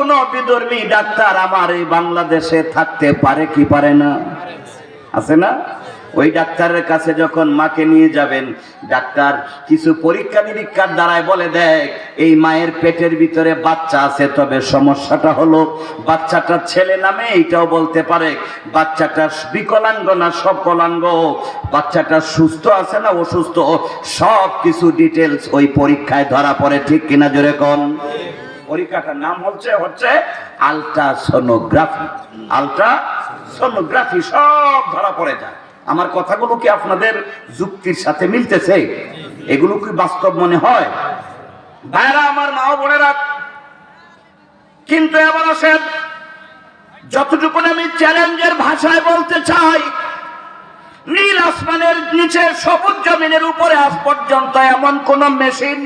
কোনো বিধর্মী ডাক্তার আমার এই বাংলাদেশে থাকতে পারে কি পারে না? আছে না? ওই ডাক্তারের কাছে যখন মাকে নিয়ে যাবেন, ডাক্তার কিছু পরীক্ষা নিরীক্ষার দ্বারায় বলে দেয়, এই মায়ের পেটের ভিতরে বাচ্চা আছে, তবে সমস্যাটা হলো বাচ্চাটা ছেলে নামে এইটাও বলতে পারে, বাচ্চাটা বিকলাঙ্গ না সকলাঙ্গ? বাচ্চাটা সুস্থ আছে না অসুস্থ? সব কিছু ডিটেলস ওই পরীক্ষায় ধরা পড়ে, ঠিক কিনা জোরে পরীক্ষাটার নাম হচ্ছে হচ্ছে আলট্রাসোনোগ্রাফি আলট্রাসোনোগ্রাফি সব ধরা পড়ে যায়। আমার কথাগুলো কি আপনাদের যুক্তির সাথে মিলতেছে? এগুলো কি বাস্তব মনে হয়? ভাইরা আমার মা ও বোনেরা, কিন্তু এবার আসেন যতটুকু আমি চ্যালেঞ্জের ভাষায় বলতে চাই, নীল আসমানের নিচে সবুজ জমিনের উপরে আজ পর্যন্ত এমন কোন মেশিন,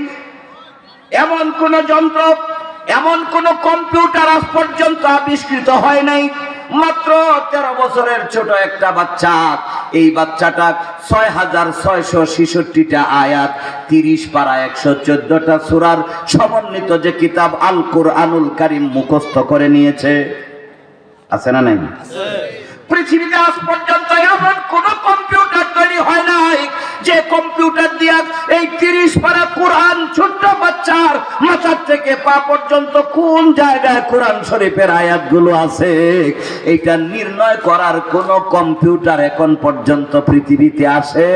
এমন কোন যন্ত্র এমন কোন কম্পিউটার আজ পর্যন্ত আবিষ্কৃত হয় নাই। মাত্র তেরো বছরের ছোট একটা বাচ্চা। এই বাচ্চাটা ছয় হাজার ছয়শো ছেষট্টিটা আয়াত তিরিশ পারা একশো চোদ্দটা সুরার সমন্বিত যে কিতাব আল কোরআনুল কারিম মুখস্থ করে নিয়েছে। আছে না নাই? পৃথিবীতে আজ পর্যন্ত পা পর্যন্ত কোন জায়গায় কোরআন শরীফের আয়াতগুলো আছে? এটা নির্ণয় করার কোন কম্পিউটার এখন পর্যন্ত পৃথিবীতে আসে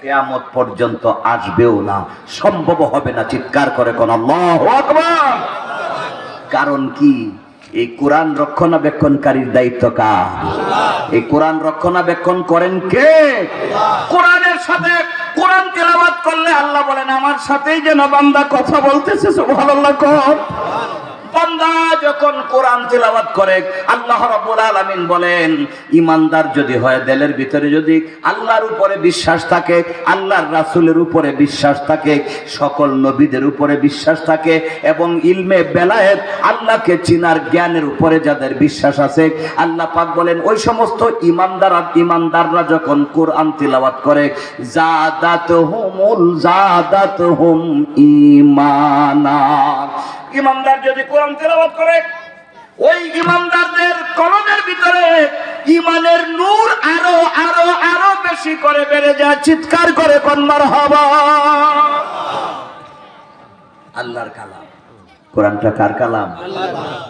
কেয়ামত পর্যন্ত আসবেও না, সম্ভব হবে না, চিৎকার করে কোন কারণ কি? এই কোরআন রক্ষণাবেক্ষণকারীর দায়িত্ব কার? এই কোরআন রক্ষণাবেক্ষণ করেন কে? কোরআনের সাথে কোরআন তেলাবাদ করলে আল্লাহ বলেন, আমার সাথেই যেন বান্দা কথা বলতেছে, সুবহানাল্লাহ, কর। যখন কোরআন তেলাওয়াত করে, আল্লাহ রাব্বুল আলামিন বলেন ইমানদার যদি হয়, দিলের ভিতরে যদি আল্লাহর উপরে বিশ্বাস থাকে, আল্লাহর রাসূলের উপরে বিশ্বাস থাকে, সকল নবীদের উপরে বিশ্বাস থাকে এবং ইলমে বেলায়েত আল্লাহকে চিনার জ্ঞানের উপরে যাদের বিশ্বাস আছে, আল্লাহ পাক বলেন, ওই সমস্ত ইমানদার ইমানদাররা যখন কোরআন তেলাওয়াত করে জাদাত হুমুল জাদাত হুম ইমানা ইমানদার যদি কোরআন তেলাওয়াত করে, ওই ইমানদারদের কলমের ভিতরে ইমানের নূর আরও আরও আরও বেশি করে বেড়ে যায়, চিৎকার করে কন্মার হবা আল্লাহর কালাম। কোরআনটা কার কালাম?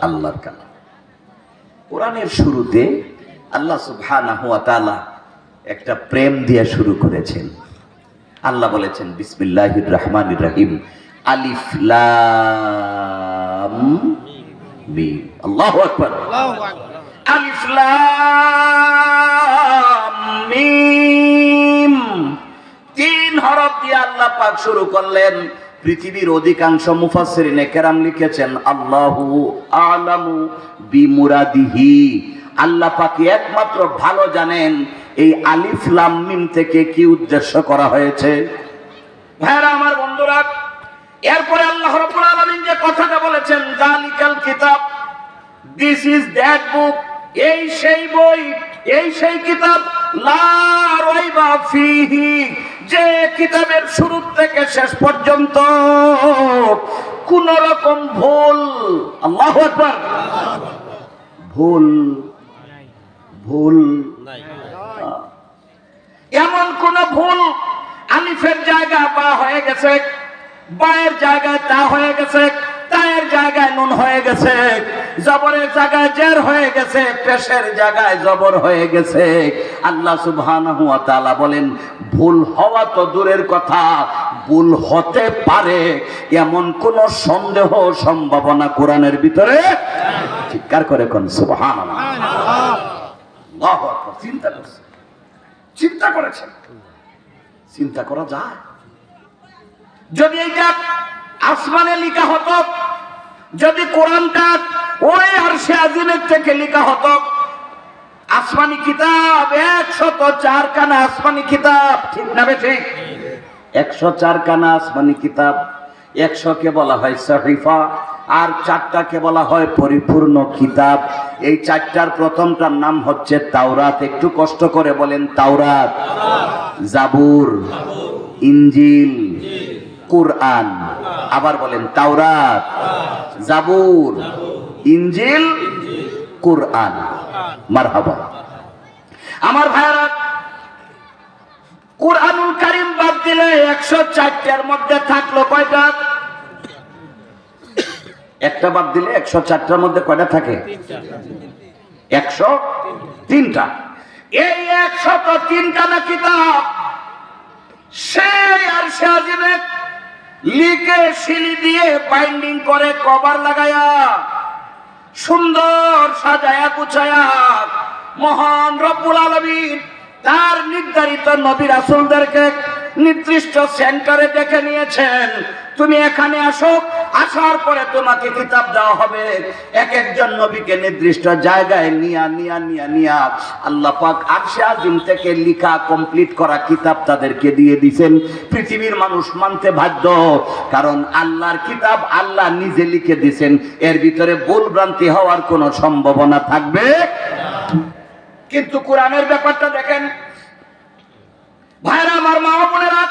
আল্লাহর কালাম। কোরআনের শুরুতে আল্লাহ সুবহানাহু ওয়া তাআলা একটা প্রেম দিয়ে শুরু করেছেন। আল্লাহ বলেছেন, বিসমিল্লাহির রহমানির রহিম। আলিফ লাম মিম। আল্লাহু আকবার। আলিফ লাম মিম। তিন হরফ দিয়ে আল্লাহ পাক শুরু করলেন। পৃথিবীর অধিকাংশ মুফাসসিরিনে কেরাম লিখেছেন আল্লাহু আলামু বিমুরাদিহি। আল্লাহ পাকি একমাত্র ভালো জানেন এই আলিফ লাম মিম থেকে কি উদ্দেশ্য করা হয়েছে। ভাইরা আমার বন্ধুরা এরপরে আল্লাহ রাব্বুল আলামিন যে কথাটা বলেছেন জালিকাল কিতাব দিস ইজ দ্যাট বুক এই সেই বই এই সেই কিতাব লা রাইবা ফিহি যে কিতাবের শুরু থেকে শেষ পর্যন্ত কোন রকম ভুল আল্লাহু আকবার ভুল ভুল এমন কোন ভুল আলিফের জায়গা বা হয়ে গেছে বায়ের জায়গায় তা হয়ে গেছে, তায়ের জায়গায় নুন হয়ে গেছে, জবরের জায়গায় জের হয়ে গেছে, পেশের জায়গায় জবর হয়ে গেছে। আল্লাহ সুবহানাহু ওয়া তাআলা বলেন, ভুল হওয়া তো দূরের কথা, ভুল হতে পারে এমন কোন সন্দেহ সম্ভাবনা কোরআনের ভিতরে চিৎকার করে কোন, সুবহানাল্লাহ। চিন্তা করছে। চিন্তা করেছেন। চিন্তা করা যায়। যদি এইটা আসমানে লিখা হতো, যদি কোরআনটা ওই আরশে আজিমের থেকে লিখা হতো, আসমানি কিতাব, একশত চার কানা আসমানি কিতাব, ঠিক না ঠিক একশো চার কানা আসমানি কিতাব, একশোকে বলা হয় সহিফা, আর চারটাকে বলা হয় পরিপূর্ণ কিতাব। এই চারটার প্রথমটার নাম হচ্ছে তাওরাত। একটু কষ্ট করে বলেন তাওরাত। জাবুর ইঞ্জিল কুরআন। আবার বলেন তাওরাত, জাবুর ইঞ্জিল কোরআন। মারহাবা। আমার ভাইরা কোরআনুল কারিম বাদ দিলে একশো চারটার মধ্যে থাকল কয়টা? একটা বাদ দিলে একশো চারটার মধ্যে কয়টা থাকে? একশো তিনটা। এই একশো একশত তিনটা না কিতাব সেই আর সে লিখে সিলি দিয়ে বাইন্ডিং করে কভার লাগায়া, সুন্দর সাজায়া গুছায়া, মহান রব্বুল আলমিন তার নির্ধারিত নবী রাসুলদেরকে নির্দিষ্ট সেন্টারে দেখে নিয়েছেন। তুমি এখানে আসো, আসার পরে তোমাকে কিতাব দেওয়া হবে। এক একজন নবীকে নির্দিষ্ট জায়গায় নিয়া নিয়া নিয়া নিয়া আল্লাহ পাক আরশে আজিম থেকে লিখা কমপ্লিট করা কিতাব তাদেরকে দিয়ে দিছেন। পৃথিবীর মানুষ মানতে বাধ্য, কারণ আল্লাহর কিতাব আল্লাহ নিজে লিখে দিছেন। এর ভিতরে ভুল ভ্রান্তি হওয়ার কোনো সম্ভাবনা থাকবে? কিন্তু কোরআনের ব্যাপারটা দেখেন ভাইরা, আমার মা বোনেরা,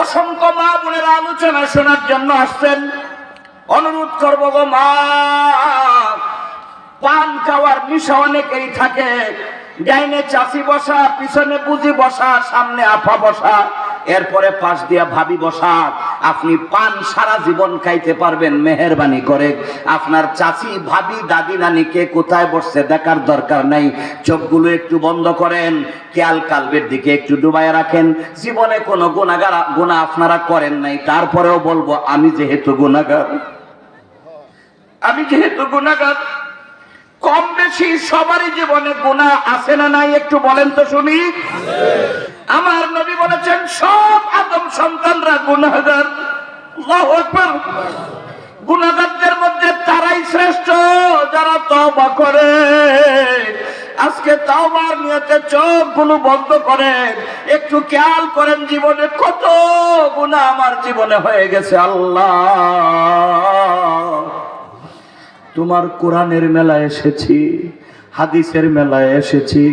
অসংখ্য মা বোনেরা আলোচনা শোনার জন্য আসছেন। অনুরোধ করব গো মা, পান খাওয়ার নিশা অনেকেই থাকে। ডাইনে চাষি বসা, পিছনে পুঁজি বসা, সামনে আফা বসা। এরপরে পাশ দিয়া ভাবি বসা আপনি পান সারা জীবন খাইতে পারবেন, মেহরবানি করে। আপনার চাচি, ভাবি, দাদি নানিকে কোথায় বসছে দেখার দরকার নাই। চোখগুলো একটু বন্ধ করেন, খেয়াল কালবের দিকে একটু ডুবায় রাখেন। জীবনে কোনো গুণাগার, গুণা আপনারা করেন নাই। তারপরেও বলব, আমি যেহেতু গুণাগার, আমি যেহেতু গুণাগার, কম বেশি সবারই জীবনে গুণা আছে না নাই একটু বলেন তো শুনি। আমার নবী বলেছেন, সব আদম সন্তানরা গুণাগার। গুণাগারদের মধ্যে তারাই শ্রেষ্ঠ, যারা তওবা করে। আজকে তাওবার নিয়তে চোখগুলো বন্ধ করেন। একটু খেয়াল করেন জীবনে, কত গুণা আমার জীবনে হয়ে গেছে, আল্লাহ। তোমার কোরআনের মেলায় এসেছি, হাদিসের মেলায় এসেছি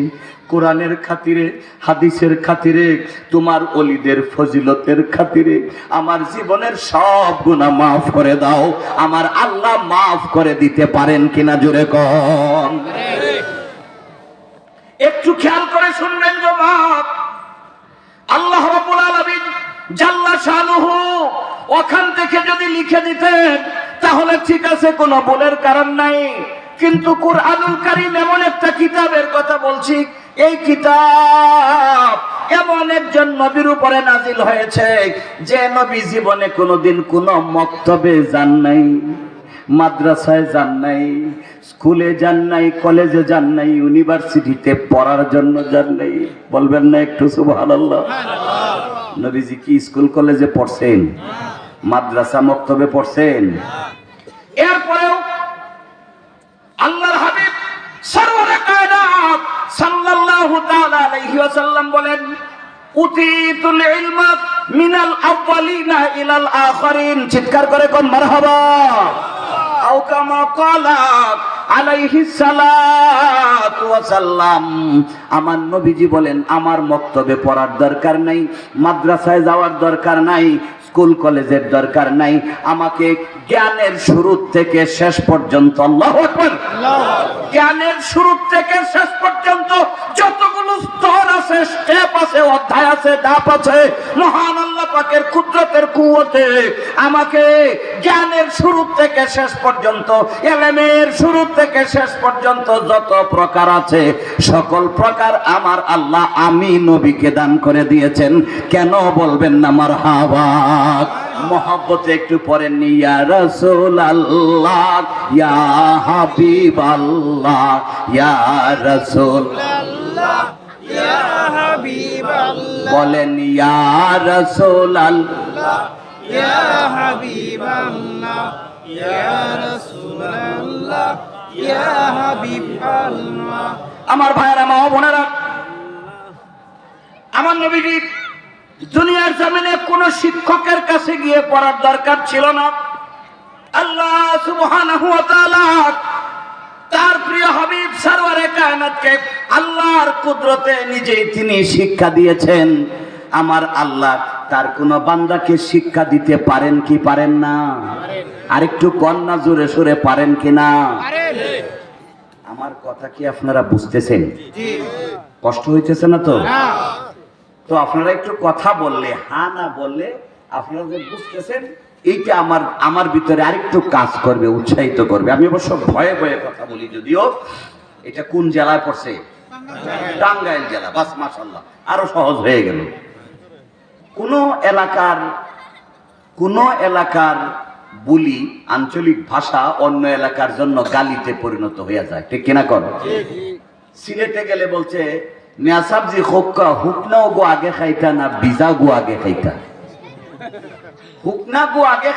কোরআনের খাতিরে, হাদিসের খাতিরে, তোমার অলিদের ফজিলতের খাতিরে। আমার জীবনের সব গুণা মাফ করে দাও। আমার আল্লাহ মাফ করে দিতে পারেন কিনা জোরে কম একটু খেয়াল করে শুনবেন গো আল্লাহ রাব্বুল জাল্লা শানুহু ওখান থেকে যদি লিখে দিতেন, তাহলে ঠিক আছে, কোনো ভুলের কারণ নাই। কিন্তু কুরআনুল কারীম এমন একটা কিতাবের কথা বলছি এই কিতাব এমন একজন নবীর উপরে নাজিল হয়েছে যে নবী জীবনে কোনোদিন কোনো মক্তবে যান নাই, মাদ্রাসায় যান নাই, স্কুলে যান নাই, কলেজে যান নাই, ইউনিভার্সিটিতে পড়ার জন্য যান নাই। বলবেন না একটু সুবহানাল্লাহ। নবীজি কি স্কুল কলেজে পড়ছেন? মাদ্রাসা মক্তবে পড়ছেন? এরপরেও আল্লাহর হাবিব কায়নাত সাল্লাল্লাহু তাআলা আলাইহি ওয়াসাল্লাম বলেন, উতিতুল ইলমা মিনাল আউয়ালিনা ইলাল আখিরিন। চিৎকার করে কোন, মারহাবা। আও কামা ক্বালা আলাইহি সালাতু ওয়াসাল্লাম। আমার নবীজি বলেন, আমার মক্তবে পড়ার দরকার নাই, মাদ্রাসায় যাওয়ার দরকার নাই স্কুল কলেজের দরকার নাই। আমাকে জ্ঞানের শুরু থেকে শেষ পর্যন্ত জ্ঞানের শুরু থেকে শেষ পর্যন্ত যতগুলো স্তর আছে, স্টেপ আছে, অধ্যায় আছে ডাপ আছে, মহান আল্লাহ পাকের কুদরতের কুয়তে আমাকে জ্ঞানের শুরু থেকে শেষ পর্যন্ত, এলেমের শুরু থেকে শেষ পর্যন্ত যত প্রকার আছে, সকল প্রকার আমার আল্লাহ আমি নবীকে দান করে দিয়েছেন। কেন বলবেন না আমার হাওয়া মহব্বতে একটু পরে ইয়া রসুল আল্লাহ ইয়া হাবিব আল্লাহ ইয়া রসুল ইয়া হাবিব আল্লাহ বলেন ইয়া ইয়া ইয়া ইয়া আমার ভাইয়েরা মা বোনেরা আমার নবীজি দুনিয়ার জামিনে কোন শিক্ষকের কাছে গিয়ে পড়ার দরকার ছিল না। আল্লাহ সুবহানাহু ওয়া তাআলা তার প্রিয় হাবিব সারওয়ারে কায়নাতকে আল্লাহর কুদরতে নিজেই তিনি শিক্ষা দিয়েছেন। আমার আল্লাহ, তার কোন বান্দাকে শিক্ষা দিতে পারেন কি পারেন না? আরেকটু কন্যা জোরে সোরে পারেন কি না? আমার কথা কি আপনারা বুঝতেছেন? কষ্ট হইতেছে না তো? তো আপনারা একটু কথা বললে, হা না বললে আপনারা যে বুঝতেছেন, এইটা আমার আমার ভিতরে আরেকটু কাজ করবে, উৎসাহিত করবে। আমি অবশ্য ভয়ে ভয়ে কথা বলি যদিও, এটা কোন জেলায় পড়ছে? টাঙ্গাইল জেলা, বাস মাসাল্লাহ আরও সহজ হয়ে গেল। কোন এলাকার কোন এলাকার বুলি আঞ্চলিক ভাষা অন্য এলাকার জন্য গালিতে পরিণত হয়ে যায়। ঠিক কিনা কর সিলেটে গেলে বলছে মিয়া সাবজি হোক্কা হুকনাও গো আগে খাইতা না বিজা গো আগে খাইতা। হুকনা গো আগে